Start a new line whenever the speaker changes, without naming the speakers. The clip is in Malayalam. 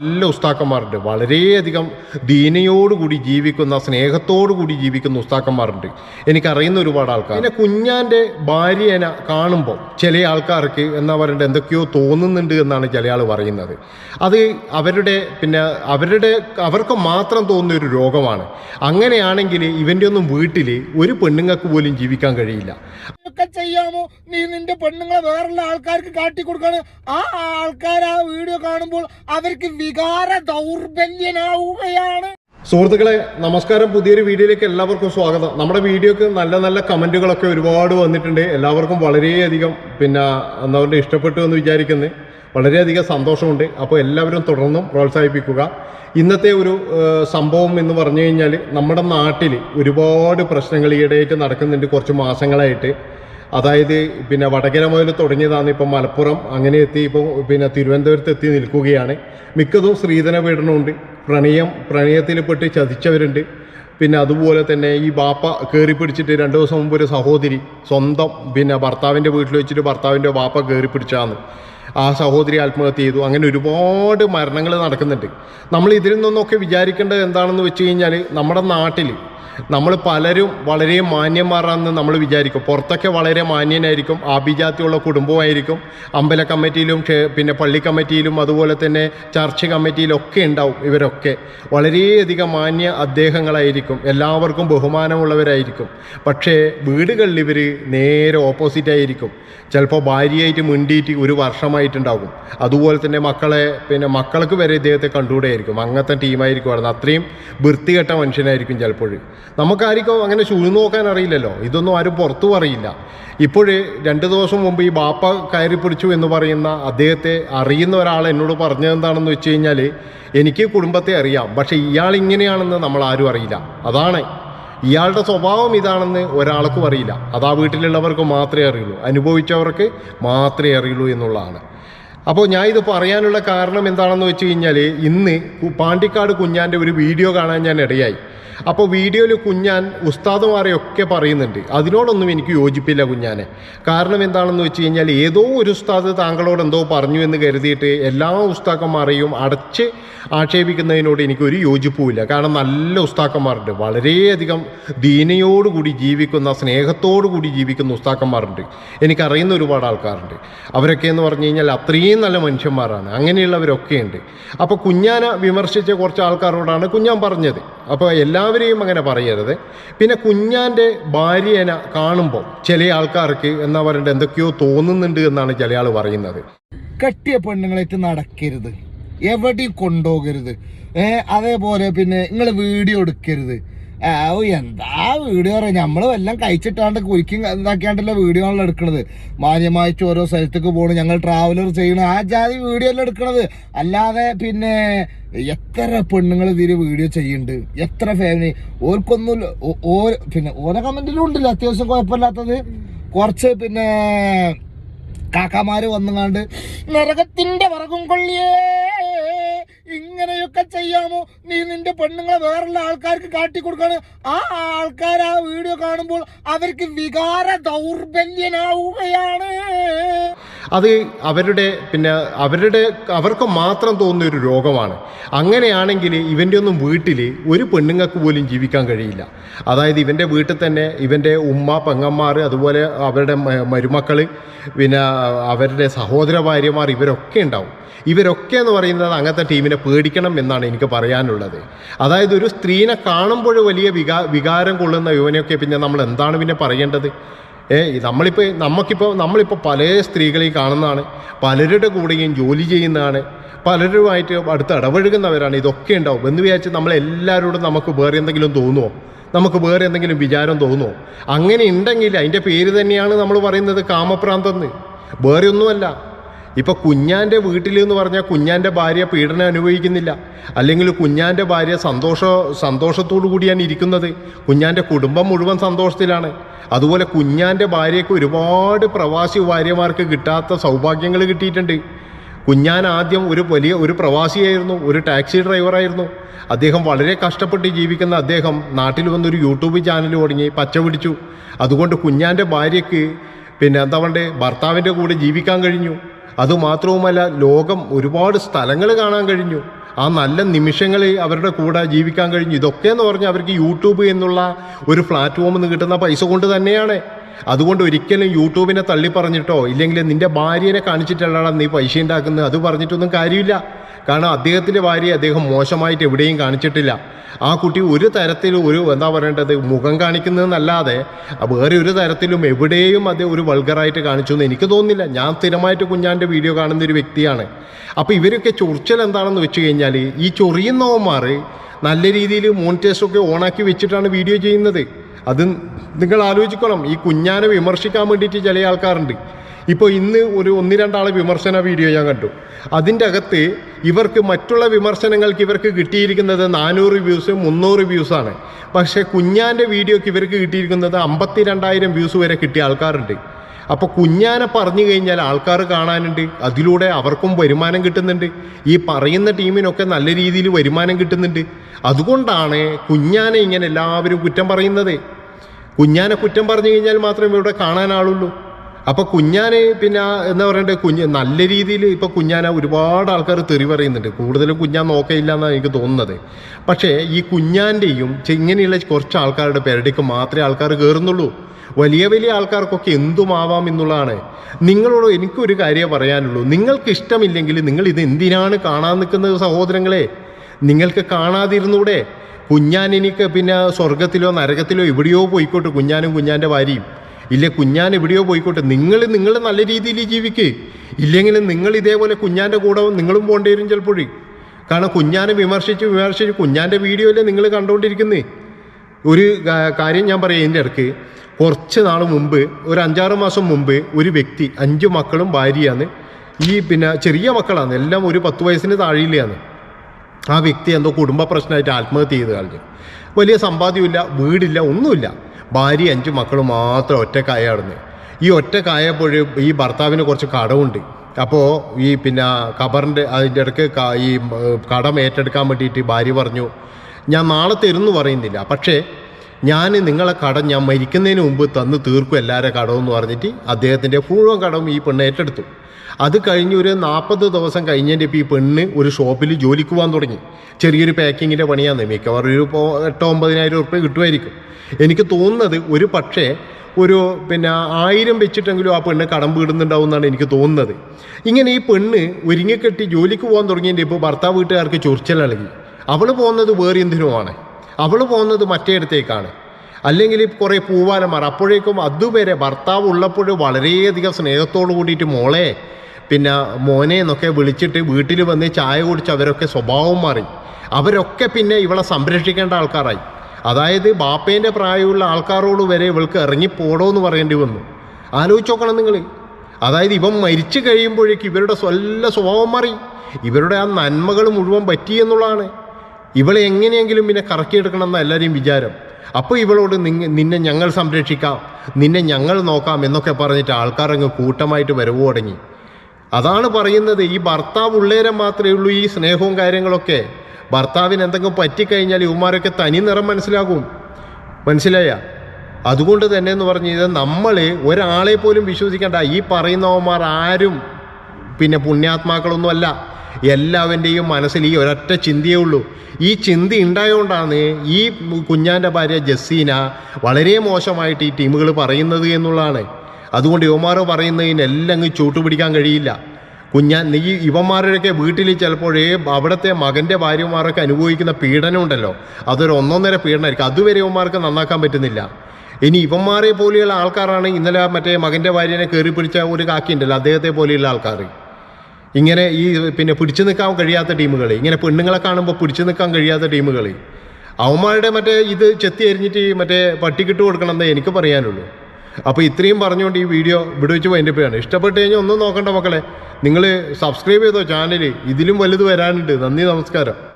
നല്ല ഉസ്താക്കന്മാരുണ്ട്. വളരെയധികം ദീനയോടുകൂടി ജീവിക്കുന്ന സ്നേഹത്തോടുകൂടി ജീവിക്കുന്ന ഉസ്താക്കന്മാരുണ്ട്. എനിക്കറിയുന്ന ഒരുപാട് ആൾക്കാർ. പിന്നെ കുഞ്ഞാന്റെ ഭാര്യനെ കാണുമ്പോൾ ചില ആൾക്കാർക്ക് എന്നാ പറയണ്ടത് എന്തൊക്കെയോ തോന്നുന്നുണ്ട് എന്നാണ് ചില ആൾ പറയുന്നത്. അത് അവരുടെ പിന്നെ അവരുടെ അവർക്ക് മാത്രം തോന്നുന്ന ഒരു രോഗമാണ്. അങ്ങനെയാണെങ്കിൽ ഇവന്റെ ഒന്നും വീട്ടിൽ ഒരു പെണ്ണുങ്ങൾക്ക് പോലും ജീവിക്കാൻ കഴിയില്ല.
ഒക്കെ ചെയ്യാമോ? നീ നിന്റെ പെണ്ണുങ്ങളെ വേറുള്ള ആൾക്കാർക്ക് കാട്ടിക്കൊടുക്കാണ്. ആ ആൾക്കാർ ആ വീഡിയോ കാണുമ്പോൾ അവർക്ക് വികാര ദൗർബല്യനാവുകയാണ്.
സുഹൃത്തുക്കളെ നമസ്കാരം. പുതിയൊരു വീഡിയോയിലേക്ക് എല്ലാവർക്കും സ്വാഗതം. നമ്മുടെ വീഡിയോക്ക് നല്ല നല്ല കമന്റുകളൊക്കെ ഒരുപാട് വന്നിട്ടുണ്ട്. എല്ലാവർക്കും വളരെയധികം പിന്നെ പറയുക ഇഷ്ടപ്പെട്ടു എന്ന് വിചാരിക്കുന്നത് വളരെയധികം സന്തോഷമുണ്ട്. അപ്പോൾ എല്ലാവരും തുടർന്നും പ്രോത്സാഹിപ്പിക്കുക. ഇന്നത്തെ ഒരു സംഭവം എന്ന് പറഞ്ഞു കഴിഞ്ഞാൽ നമ്മുടെ നാട്ടിൽ ഒരുപാട് പ്രശ്നങ്ങൾ ഈയിടെയായിട്ട് നടക്കുന്നുണ്ട് കുറച്ച് മാസങ്ങളായിട്ട്. അതായത് പിന്നെ വടകര മുതൽ തുടങ്ങിയതാണ് ഇപ്പം മലപ്പുറം. അങ്ങനെ എത്തി ഇപ്പോൾ പിന്നെ തിരുവനന്തപുരത്ത് എത്തി നിൽക്കുകയാണ്. മിക്കതും സ്ത്രീധന പീഡനമുണ്ട് പ്രണയം പ്രണയത്തിൽ പെട്ട് ചതിച്ചവരുണ്ട്. പിന്നെ അതുപോലെ തന്നെ ഈ ബാപ്പ കയറി പിടിച്ചിട്ട് രണ്ട് ദിവസം മുമ്പ് ഒരു സഹോദരി സ്വന്തം പിന്നെ ഭർത്താവിന്റെ വീട്ടിൽ വെച്ചിട്ട് ഭർത്താവിന്റെ ബാപ്പ കയറി പിടിച്ചാന്ന് ആ സഹോദരി ആത്മഹത്യ ചെയ്തു. അങ്ങനെ ഒരുപാട് മരണങ്ങൾ നടക്കുന്നുണ്ട്. നമ്മൾ ഇതിൽ നിന്നൊക്കെ വിചാരിക്കേണ്ടത് എന്താണെന്ന് വെച്ച് കഴിഞ്ഞാൽ നമ്മുടെ നാട്ടിൽ നമ്മൾ പലരും വളരെ മാന്യന്മാരാണെന്ന് നമ്മൾ വിചാരിക്കും. പുറത്തൊക്കെ വളരെ മാന്യനായിരിക്കും. ആഭിജാത്യമുള്ള കുടുംബമായിരിക്കും. അമ്പല കമ്മിറ്റിയിലും പിന്നെ പള്ളി കമ്മിറ്റിയിലും അതുപോലെ തന്നെ ചർച്ച് കമ്മിറ്റിയിലൊക്കെ ഉണ്ടാവും ഇവരൊക്കെ. വളരെയധികം മാന്യ അദ്ദേഹങ്ങളായിരിക്കും. എല്ലാവർക്കും ബഹുമാനമുള്ളവരായിരിക്കും. പക്ഷേ വീടുകളിൽ ഇവർ നേരെ ഓപ്പോസിറ്റ് ആയിരിക്കും. ചിലപ്പോൾ ഭാര്യയായിട്ട് മിണ്ടിയിട്ട് ഒരു വർഷമായിട്ടുണ്ടാകും. അതുപോലെ തന്നെ മക്കളെ പിന്നെ മക്കൾക്ക് വരെ ഇദ്ദേഹത്തെ കണ്ടുകൂടെയായിരിക്കും അങ്ങനത്തെ ടീമായിരിക്കും അത്രയും വൃത്തികെട്ട മനുഷ്യനായിരിക്കും ചിലപ്പോൾ നമുക്കായിരിക്കും അങ്ങനെ ചുഴു നോക്കാൻ അറിയില്ലല്ലോ. ഇതൊന്നും ആരും പുറത്തു അറിയില്ല ഇപ്പോഴേ രണ്ട് ദിവസം മുമ്പ് ഈ ബാപ്പ കയറി പിടിച്ചു എന്ന് പറയുന്ന അദ്ദേഹത്തെ അറിയുന്ന ഒരാൾ എന്നോട് പറഞ്ഞതെന്താണെന്ന് വെച്ച് കഴിഞ്ഞാൽ എനിക്ക് കുടുംബത്തെ അറിയാം. പക്ഷേ ഇയാൾ ഇങ്ങനെയാണെന്ന് നമ്മൾ ആരും അറിയില്ല. അതാണ്. ഇയാളുടെ സ്വഭാവം ഇതാണെന്ന് ഒരാൾക്കും അറിയില്ല. അത് ആ വീട്ടിലുള്ളവർക്ക് മാത്രമേ അറിയുള്ളൂ. അനുഭവിച്ചവർക്ക് മാത്രമേ അറിയുള്ളൂ എന്നുള്ളതാണ്. അപ്പോൾ ഞാൻ ഇത് പറയാനുള്ള കാരണം എന്താണെന്ന് വെച്ച് കഴിഞ്ഞാൽ ഇന്ന് പാണ്ടിക്കാട് കുഞ്ഞാന്റെ ഒരു വീഡിയോ കാണാൻ ഞാൻ ഇടയായി. അപ്പോൾ വീഡിയോയിൽ കുഞ്ഞാൻ ഉസ്താദുമാരെയൊക്കെ പറയുന്നുണ്ട്. അതിനോടൊന്നും എനിക്ക് യോജിപ്പില്ല കുഞ്ഞാനെ. കാരണം എന്താണെന്ന് വെച്ച് കഴിഞ്ഞാൽ ഏതോ ഒരു ഉസ്താദ് താങ്കളോട് എന്തോ പറഞ്ഞു എന്ന് കരുതിയിട്ട് എല്ലാ ഉസ്താക്കന്മാരെയും അടച്ച് ആക്ഷേപിക്കുന്നതിനോട് എനിക്കൊരു യോജിപ്പുമില്ല. കാരണം നല്ല ഉസ്താക്കന്മാരുണ്ട്. വളരെയധികം ദീനയോടുകൂടി ജീവിക്കുന്ന സ്നേഹത്തോടുകൂടി ജീവിക്കുന്ന ഉസ്താക്കന്മാരുണ്ട്. എനിക്കറിയുന്ന ഒരുപാട് ആൾക്കാരുണ്ട്. അവരൊക്കെ എന്ന് പറഞ്ഞു കഴിഞ്ഞാൽ അത്രയും നല്ല മനുഷ്യന്മാരാണ്. അങ്ങനെയുള്ളവരൊക്കെ ഉണ്ട് അപ്പോൾ കുഞ്ഞാനെ വിമർശിച്ച കുറച്ച് ആൾക്കാരോടാണ് കുഞ്ഞാൻ പറഞ്ഞത്. അപ്പോൾ എല്ലാവരെയും അങ്ങനെ പറയരുത്. പിന്നെ കുഞ്ഞാന്റെ ഭാര്യനെ കാണുമ്പോൾ ചില ആൾക്കാർക്ക് എന്നാ പറയേണ്ടത് എന്തൊക്കെയോ തോന്നുന്നുണ്ട് എന്നാണ് ചില ആൾ പറയുന്നത്.
കെട്ടിയ പെണ്ണുങ്ങളായിട്ട് നടക്കരുത്. എവിടെയും കൊണ്ടുപോകരുത്. അതേപോലെ പിന്നെ നിങ്ങൾ വീഡിയോ എടുക്കരുത്. എന്താ വീഡിയോ പറയാം നമ്മൾ എല്ലാം കഴിച്ചിട്ടാണ്ട് കുരിക്കും ഇതാക്കിയാണ്ടല്ലോ വീഡിയോ ആണല്ലോ എടുക്കണത്. മാന്യമായിട്ട് ഓരോ സ്ഥലത്തേക്ക് പോകണം ഞങ്ങൾ ട്രാവലർ ചെയ്യണം. ആ ജാതി വീഡിയോ അല്ല എടുക്കണത്? അല്ലാതെ പിന്നെ എത്ര പെണ്ണുങ്ങൾ ഇതിൽ വീഡിയോ ചെയ്യുന്നുണ്ട്? എത്ര ഫാമിലി ഓർക്കൊന്നും ഓ പിന്നെ ഓരോ കമന്റിലും ഉണ്ടല്ലോ. അത്യാവശ്യം കുഴപ്പമില്ലാത്തത്. കുറച്ച് പിന്നെ കാക്കാമാര് വന്നുകാണ്ട് നരകത്തിന്റെ വറകും കൊള്ളിയേ! ഇങ്ങനെയൊക്കെ ചെയ്യാമോ? നീ നിന്റെ പെണ്ണുങ്ങളെ വേറുള്ള ആൾക്കാർക്ക് കാട്ടിക്കൊടുക്കാണ് ആ ആൾക്കാർ ആ വീഡിയോ കാണുമ്പോൾ അവർക്ക് വികാര ദൗർബല്യനാവുകയാണ്.
അത് അവരുടെ പിന്നെ അവരുടെ അവർക്ക് മാത്രം തോന്നുന്ന ഒരു രോഗമാണ്. അങ്ങനെയാണെങ്കിൽ ഇവന്റെ ഒന്നും വീട്ടിൽ ഒരു പെണ്ണുങ്ങൾക്ക് പോലും ജീവിക്കാൻ കഴിയില്ല. അതായത് ഇവന്റെ വീട്ടിൽ തന്നെ ഇവന്റെ ഉമ്മ പെങ്ങന്മാർ അതുപോലെ അവരുടെ മരുമക്കൾ പിന്നെ അവരുടെ സഹോദര ഭാര്യമാർ ഇവരൊക്കെ ഉണ്ടാവും. ഇവരൊക്കെ എന്ന് പറയുന്നത് അങ്ങനത്തെ ടീമിനെ പേടിക്കണം എന്നാണ് എനിക്ക് പറയാനുള്ളത്. അതായത് ഒരു സ്ത്രീനെ കാണുമ്പോൾ വലിയ വികാ വികാരം കൊള്ളുന്ന യുവനെയൊക്കെ പിന്നെ നമ്മൾ എന്താണ് പിന്നെ പറയേണ്ടത്? ഏ നമ്മളിപ്പോൾ നമുക്കിപ്പോൾ നമ്മളിപ്പോൾ പല സ്ത്രീകളെയും കാണുന്നതാണ്. പലരുടെ കൂടെയും ജോലി ചെയ്യുന്നതാണ്. പലരുമായിട്ട് അടുത്ത് ഇടപഴകുന്നവരാണ്. ഇതൊക്കെ ഉണ്ടാവും. എന്ന് വിചാരിച്ച് നമ്മളെല്ലാവരോടും നമുക്ക് വേറെ എന്തെങ്കിലും തോന്നുമോ നമുക്ക് വേറെ എന്തെങ്കിലും വിചാരം തോന്നുമോ അങ്ങനെ ഉണ്ടെങ്കിൽ അതിന്റെ പേര് തന്നെയാണ് നമ്മൾ പറയുന്നത് കാമപ്രാന്തെന്ന്. വേറെ ഒന്നുമല്ല. ഇപ്പൊ കുഞ്ഞാന്റെ വീട്ടിൽ എന്ന് പറഞ്ഞാൽ കുഞ്ഞാന്റെ ഭാര്യ പീഡനം അനുഭവിക്കുന്നില്ല. അല്ലെങ്കിൽ കുഞ്ഞാന്റെ ഭാര്യ സന്തോഷ സന്തോഷത്തോടു കൂടിയാണ് ഇരിക്കുന്നത്. കുഞ്ഞാന്റെ കുടുംബം മുഴുവൻ സന്തോഷത്തിലാണ്. അതുപോലെ കുഞ്ഞാന്റെ ഭാര്യയ്ക്ക് ഒരുപാട് പ്രവാസി ഭാര്യമാർക്ക് കിട്ടാത്ത സൗഭാഗ്യങ്ങൾ കിട്ടിയിട്ടുണ്ട്. കുഞ്ഞാൻ ആദ്യം ഒരു വലിയ ഒരു പ്രവാസിയായിരുന്നു ഒരു ടാക്സി ഡ്രൈവറായിരുന്നു. അദ്ദേഹം വളരെ കഷ്ടപ്പെട്ട് ജീവിക്കുന്ന അദ്ദേഹം നാട്ടിൽ വന്നൊരു യൂട്യൂബ് ചാനൽ തുടങ്ങി പച്ച പിടിച്ചു. അതുകൊണ്ട് കുഞ്ഞാന്റെ ഭാര്യയ്ക്ക് പിന്നെ എന്താ പറയണ്ടേ ഭർത്താവിന്റെ കൂടെ ജീവിക്കാൻ കഴിഞ്ഞു. അതുമാത്രവുമല്ല ലോകം ഒരുപാട് സ്ഥലങ്ങൾ കാണാൻ കഴിഞ്ഞു. ആ നല്ല നിമിഷങ്ങൾ അവരുടെ കൂടെ ജീവിക്കാൻ കഴിഞ്ഞു. ഇതൊക്കെ എന്ന് പറഞ്ഞാൽ അവർക്ക് യൂട്യൂബ് എന്നുള്ള ഒരു പ്ലാറ്റ്ഫോമിൽ നിന്ന് കിട്ടുന്ന പൈസ കൊണ്ട് തന്നെയാണ് അതുകൊണ്ട് ഒരിക്കലും യൂട്യൂബിനെ തള്ളി പറഞ്ഞിട്ടോ ഇല്ലെങ്കിൽ നിന്റെ ഭാര്യനെ കാണിച്ചിട്ടല്ലടാ നീ പൈസ ഉണ്ടാക്കുന്നത്. അത് പറഞ്ഞിട്ടൊന്നും കാര്യമില്ല. കാരണം അദ്ദേഹത്തിന്റെ ഭാര്യയെ അദ്ദേഹം മോശമായിട്ട് എവിടെയും കാണിച്ചിട്ടില്ല. ആ കുട്ടി ഒരു തരത്തിലും ഒരു എന്താ പറയേണ്ടത് മുഖം കാണിക്കുന്നതെന്നല്ലാതെ വേറെ ഒരു തരത്തിലും എവിടെയും അത് ഒരു വൾഗറായിട്ട് കാണിച്ചു എന്ന് എനിക്ക് തോന്നുന്നില്ല. ഞാൻ സ്ഥിരമായിട്ട് കുഞ്ഞാന്റെ വീഡിയോ കാണുന്ന ഒരു വ്യക്തിയാണ്. അപ്പോൾ ഇവരൊക്കെ ചൊറിച്ചൽ എന്താണെന്ന് വെച്ച് കഴിഞ്ഞാൽ ഈ ചൊറിയുന്നവന്മാർ നല്ല രീതിയിൽ മോണിറ്റേഴ്സൊക്കെ ഓണാക്കി വെച്ചിട്ടാണ് വീഡിയോ ചെയ്യുന്നത്. അത് നിങ്ങൾ ആലോചിക്കണം. ഈ കുഞ്ഞാനെ വിമർശിക്കാൻ വേണ്ടിയിട്ട് ചില ആൾക്കാരുണ്ട്. ഇപ്പോൾ ഇന്ന് ഒരു ഒന്ന് രണ്ടാളെ വിമർശന വീഡിയോ ഞാൻ കണ്ടു. അതിന്റെ അകത്ത് ഇവർക്ക് മറ്റുള്ള വിമർശനങ്ങൾക്ക് ഇവർക്ക് കിട്ടിയിരിക്കുന്നത് നാനൂറ് വ്യൂസ് മുന്നൂറ് വ്യൂസാണ് പക്ഷേ കുഞ്ഞാന്റെ വീഡിയോക്ക് ഇവർക്ക് കിട്ടിയിരിക്കുന്നത് അമ്പത്തി രണ്ടായിരം വ്യൂസ് വരെ കിട്ടിയ ആൾക്കാരുണ്ട്. അപ്പോൾ കുഞ്ഞാനെ പറഞ്ഞു കഴിഞ്ഞാൽ ആൾക്കാർ കാണാനുണ്ട്. അതിലൂടെ അവർക്കും വരുമാനം കിട്ടുന്നുണ്ട്. ഈ പറയുന്ന ടീമിനൊക്കെ നല്ല രീതിയിൽ വരുമാനം കിട്ടുന്നുണ്ട്. അതുകൊണ്ടാണ് കുഞ്ഞാനെ ഇങ്ങനെ എല്ലാവരും കുറ്റം പറയുന്നത്. കുഞ്ഞാനെ കുറ്റം പറഞ്ഞു കഴിഞ്ഞാൽ മാത്രമേ ഇവിടെ കാണാൻ ആളുള്ളൂ. അപ്പോൾ കുഞ്ഞാന് പിന്നെ എന്താ പറയണ്ടേ കുഞ്ഞ് നല്ല രീതിയിൽ ഇപ്പോൾ കുഞ്ഞാന ഒരുപാട് ആൾക്കാർ തെറി പറയുന്നുണ്ട്. കൂടുതലും കുഞ്ഞാൻ നോക്കയില്ല എന്നാണ് എനിക്ക് തോന്നുന്നത്. പക്ഷേ ഈ കുഞ്ഞാന്റെയും ഇങ്ങനെയുള്ള കുറച്ച് ആൾക്കാരുടെ പേരടിക്ക് മാത്രമേ ആൾക്കാർ കയറുന്നുള്ളൂ വലിയ വലിയ ആൾക്കാർക്കൊക്കെ എന്തുമാവാം എന്നുള്ളതാണ്. നിങ്ങളോട് എനിക്കൊരു കാര്യം പറയാനുള്ളൂ. നിങ്ങൾക്ക് ഇഷ്ടമില്ലെങ്കിൽ നിങ്ങൾ ഇത് എന്തിനാണ് കാണാൻ നിൽക്കുന്നത് സഹോദരങ്ങളെ? നിങ്ങൾക്ക് കാണാതിരുന്നൂടെ? കുഞ്ഞാൻ എനിക്ക് പിന്നെ സ്വർഗത്തിലോ നരകത്തിലോ എവിടെയോ പോയിക്കോട്ടെ കുഞ്ഞാനും കുഞ്ഞാന്റെ ഭാര്യയും. ഇല്ല കുഞ്ഞാൻ എവിടെയോ പോയിക്കോട്ടെ. നിങ്ങൾ നിങ്ങൾ നല്ല രീതിയിൽ ജീവിക്ക്. ഇല്ലെങ്കിൽ നിങ്ങൾ ഇതേപോലെ കുഞ്ഞാന്റെ കൂടെ നിങ്ങളും പോകേണ്ടി വരും ചിലപ്പോഴേ കാരണം കുഞ്ഞാനെ വിമർശിച്ച് വിമർശിച്ച് കുഞ്ഞാന്റെ വീഡിയോ അല്ലേ നിങ്ങൾ കണ്ടുകൊണ്ടിരിക്കുന്നേ. ഒരു കാര്യം ഞാൻ പറയാം ഇതിന്റെ ഇടയ്ക്ക്. കുറച്ച് നാൾ മുമ്പ് ഒരു അഞ്ചാറ് മാസം മുമ്പ് ഒരു വ്യക്തി അഞ്ച് മക്കളും ഭാര്യയാണ്. ഈ പിന്നെ ചെറിയ മക്കളാണ്. എല്ലാം ഒരു പത്ത് വയസ്സിന് താഴെയിലാണ് ആ വ്യക്തി എന്തോ കുടുംബ പ്രശ്നമായിട്ട് ആത്മഹത്യ ചെയ്ത് കളഞ്ഞു. വലിയ സമ്പാദ്യമില്ല വീടില്ല ഒന്നുമില്ല. ഭാര്യ അഞ്ച് മക്കൾ മാത്രം ഒറ്റക്കായാടുന്നു ഈ ഒറ്റക്കായപ്പോൾ ഈ ഭർത്താവിന് കുറച്ച് കടമുണ്ട് അപ്പോൾ ഈ പിന്നെ ഖബറിന്റെ അതിന്റെ ഇടയ്ക്ക് ഈ കടം ഏറ്റെടുക്കാൻ വേണ്ടിയിട്ട് ഭാര്യ പറഞ്ഞു ഞാൻ നാളെ തരുമെന്ന് പറയുന്നില്ല. പക്ഷേ ഞാൻ നിങ്ങളെ കടം ഞാൻ മരിക്കുന്നതിന് മുമ്പ് തന്നു തീർക്കും എല്ലാവരുടെ കടമെന്ന് പറഞ്ഞിട്ട് അദ്ദേഹത്തിന്റെ മുഴുവൻ കടവും ഈ പെണ്ണ് ഏറ്റെടുത്തു. അത് കഴിഞ്ഞ് ഒരു നാൽപ്പത് ദിവസം കഴിഞ്ഞതിന്റെ ഈ പെണ്ണ് ഒരു ഷോപ്പിൽ ജോലിക്ക് പോകാൻ തുടങ്ങി. ചെറിയൊരു പാക്കിങ്ങിന്റെ പണിയാണ്. മിക്കവാറും ഒരു എട്ടോ ഒമ്പതിനായിരം ഉറുപ്പ്യ കിട്ടുമായിരിക്കും. എനിക്ക് തോന്നുന്നത് ഒരു പക്ഷേ ഒരു പിന്നെ ആയിരം വെച്ചിട്ടെങ്കിലും ആ പെണ്ണ് കടം വീടുന്നുണ്ടാവും എന്നാണ് എനിക്ക് തോന്നുന്നത്. ഇങ്ങനെ ഈ പെണ്ണ് ഒരുങ്ങിക്കെട്ടി ജോലിക്ക് പോകാൻ തുടങ്ങിയതിന്റെ ഇപ്പോൾ ഭർത്താവ് വീട്ടുകാർക്ക് ചൊറിച്ചലിളകി അവൾ പോകുന്നത് വേറെ എന്തിനുമാണ്? അവൾ പോകുന്നത് മറ്റേടത്തേക്കാണ് അല്ലെങ്കിൽ കുറേ പൂവാലമാർ. അപ്പോഴേക്കും അതുവരെ ഭർത്താവ് ഉള്ളപ്പോൾ വളരെയധികം സ്നേഹത്തോട് കൂടിയിട്ട് മോളെ പിന്നെ മോനെ എന്നൊക്കെ വിളിച്ചിട്ട് വീട്ടിൽ വന്ന് ചായ കുടിച്ച് അവരൊക്കെ സ്വഭാവം മാറി. അവരൊക്കെ പിന്നെ ഇവളെ സംരക്ഷിക്കേണ്ട ആൾക്കാരായി. അതായത് ബാപ്പേന്റെ പ്രായമുള്ള ആൾക്കാരോട് വരെ ഇവൾക്ക് ഇറങ്ങിപ്പോടോ എന്ന് പറയേണ്ടി വന്നു. ആലോചിച്ച് നോക്കണം നിങ്ങൾ. അതായത് ഇവൻ മരിച്ചു കഴിയുമ്പോഴേക്കും ഇവരുടെ സ്വല്ല സ്വഭാവം മാറി. ഇവരുടെ ആ നന്മകൾ മുഴുവൻ പറ്റി എന്നുള്ളതാണ്. ഇവളെ എങ്ങനെയെങ്കിലും പിന്നെ കറക്കിയെടുക്കണം എന്ന എല്ലാവരെയും വിചാരം. അപ്പോൾ ഇവളോട് നിന്നെ ഞങ്ങൾ സംരക്ഷിക്കാം നിന്നെ ഞങ്ങൾ നോക്കാം എന്നൊക്കെ പറഞ്ഞിട്ട് ആൾക്കാരങ്ങ് കൂട്ടമായിട്ട് വരവ് തുടങ്ങി. അതാണ് പറയുന്നത് ഈ ഭർത്താവ് ഉള്ളേരം മാത്രമേ ഉള്ളൂ ഈ സ്നേഹവും കാര്യങ്ങളൊക്കെ. ഭർത്താവിന് എന്തെങ്കിലും പറ്റിക്കഴിഞ്ഞാൽ ഇവന്മാരൊക്കെ തനി നിറം മനസ്സിലാകും. മനസ്സിലായ? അതുകൊണ്ട് തന്നെ എന്ന് പറഞ്ഞു കഴിഞ്ഞാൽ നമ്മൾ ഒരാളെ പോലും വിശ്വസിക്കേണ്ട ഈ പറയുന്നവന്മാർ ആരും പിന്നെ പുണ്യാത്മാക്കളൊന്നും അല്ല എല്ലാവന്റെയും മനസ്സിൽ ഈ ഒരൊറ്റ ചിന്തയേ ഉള്ളൂ. ഈ ചിന്ത ഉണ്ടായതുകൊണ്ടാണ് ഈ കുഞ്ഞാന്റെ ഭാര്യ ജസീന വളരെ മോശമായിട്ട് ഈ ടീമുകൾ പറയുന്നത് എന്നുള്ളതാണ്. അതുകൊണ്ട് യുവമാർ പറയുന്നതിനെല്ലാം അങ്ങ് ചൂട്ടുപിടിക്കാൻ കഴിയില്ല. കുഞ്ഞാൻ നീ ഇവന്മാരുടെയൊക്കെ വീട്ടിൽ ചിലപ്പോഴേ അവിടുത്തെ മകന്റെ ഭാര്യമാരൊക്കെ അനുഭവിക്കുന്ന പീഡനം ഉണ്ടല്ലോ അതൊരു ഒന്നൊന്നര പീഡനമായിരിക്കും അതുവരെ ഇവന്മാർക്ക് നന്നാക്കാൻ പറ്റുന്നില്ല. ഇനി ഇവന്മാരെ പോലെയുള്ള ആൾക്കാരാണ് ഇന്നലെ മറ്റേ മകന്റെ ഭാര്യനെ കയറി പിടിച്ച ഒരു കാക്കിയുണ്ടല്ലോ അദ്ദേഹത്തെ പോലെയുള്ള ആൾക്കാർ ഇങ്ങനെ ഈ പിന്നെ പിടിച്ചു നിൽക്കാൻ കഴിയാത്ത ടീമുകൾ ഇങ്ങനെ പെണ്ണുങ്ങളെ കാണുമ്പോൾ പിടിച്ചു നിൽക്കാൻ കഴിയാത്ത ടീമുകൾ അവന്മാരുടെ മറ്റേ ഇത് ചെത്തി എറിഞ്ഞിട്ട് മറ്റേ പട്ടിക്കിട്ട് കൊടുക്കണം എന്നേ എനിക്ക് പറയാനുള്ളൂ. അപ്പോൾ ഇത്രയും പറഞ്ഞുകൊണ്ട് ഈ വീഡിയോ ഇവിടെ വെച്ച് വൈൻഡപ്പ് ഇഷ്ടപ്പെട്ട് കഴിഞ്ഞാൽ ഒന്നും നോക്കണ്ട മക്കളെ. നിങ്ങൾ സബ്സ്ക്രൈബ് ചെയ്തോ ചാനൽ ഇതിലും വലുത് വരാനുണ്ട്. നന്ദി നമസ്കാരം.